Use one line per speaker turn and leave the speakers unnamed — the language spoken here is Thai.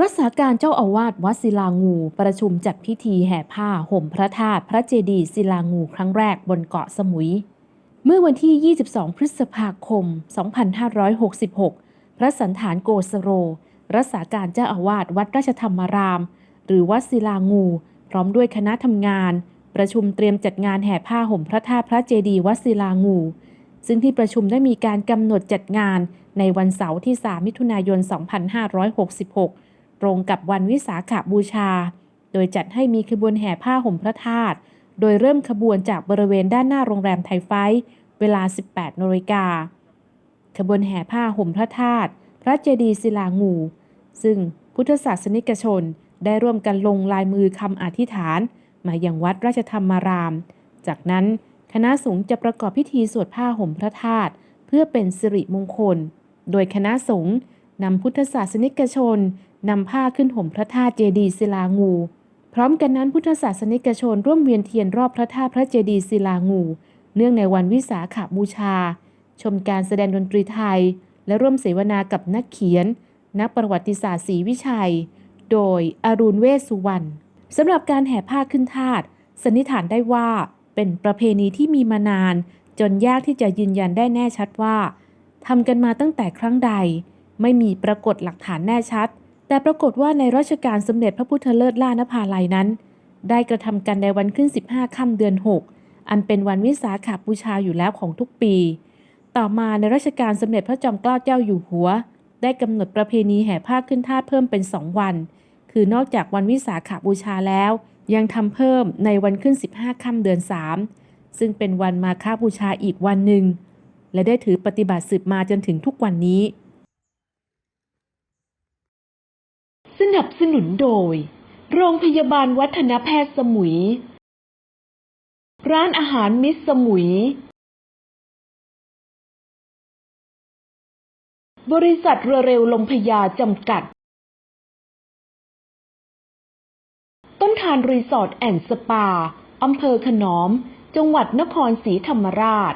รักษาการเจ้าอาวาสวัดศิลางู ประชุมจัดพิธีแห่ผ้าห่มพระธาตุพระเจดีย์ศิลางูครั้งแรกบนเกาะสมุย เมื่อวันที่ 22 พฤษภาคม 2566 พระสันฐานโกสโร รักษาการเจ้าอาวาสวัดราชธรรมาราม หรือวัดศิลางู พร้อมด้วยคณะทำงาน ประชุมเตรียมจัดงานแห่ผ้าห่มพระธาตุพระเจดีย์วัดศิลางู ซึ่งที่ประชุมได้มีการกำหนดจัดงานในวันเสาร์ที่ 3 มิถุนายน 2566 ตรงกับวันวิสาขบูชา โดยจัดให้มีขบวนแห่ผ้าห่มพระธาตุ โดยเริ่มขบวนจากบริเวณด้านหน้าโรงแรมไทยไฟท์เวลา 18นาฬิกา ขบวนแห่ผ้าห่มพระธาตุ พระเจดีย์ศิลางู ซึ่งพุทธศาสนิกชนได้ร่วมกันลงลายมือคำอธิษฐาน มายังวัดราชธรรมาราม จากนั้นคณะสงฆ์จะประกอบพิธีสวดผ้าห่มพระธาตุเพื่อเป็นสิริมงคล โดยคณะสงฆ์นำพุทธศาสนิกชน นำผ้าขึ้นห่มพระธาตุเจดีย์ศิลางู พร้อมกันนั้นพุทธศาสนิกชนร่วมเวียนเทียนรอบพระธาตุพระเจดีย์ศิลางู เนื่องในวันวิสาขบูชา ชมการแสดงดนตรีไทย และร่วมเสวนากับนักเขียน นักประวัติศาสตร์ศรีวิชัย โดยอรุณเวสสุวรรณสำหรับการแห่ผ้าขึ้นธาตุสันนิษฐานได้ว่าเป็นประเพณีที่มีมานาน จนยากที่จะยืนยันได้แน่ชัดว่าทำกันมาตั้งแต่ครั้งใด ไม่มีปรากฏหลักฐานแน่ชัด แต่ปรากฏว่าในรัชกาลสมเด็จพระพุทธเลิศล่านภาลัยนั้น ได้กระทำกันในวันขึ้น 15ค่ำเดือน 6 อันเป็นวันวิสาขบูชาอยู่แล้วของทุกปี ต่อมาในรัชกาลสมเด็จพระจอมเกล้าเจ้าอยู่หัว ได้กำหนดประเพณีแห่ผ้าขึ้นธาเพิ่มเป็น2วัน คือนอกจากวันวิสาขบูชาแล้ว ยังทำเพิ่มในวันขึ้น 15ค่ำเดือน 3 ซึ่งเป็นวันมาฆบูชาอีกวันหนึ่งและได้ถือปฏิบัติสืบมาจนถึงทุกวันนี้ ส นับสนุนโดย โรงพยาบาลวัฒนแพทย์สมุย ร้านอาหารมิสสมุย บริษัทเรือเร็วลมพยาจำกัด ต้นทานรีสอร์ทแอนด์สปา อำเภอขนอม จังหวัดนครศรีธรรมราช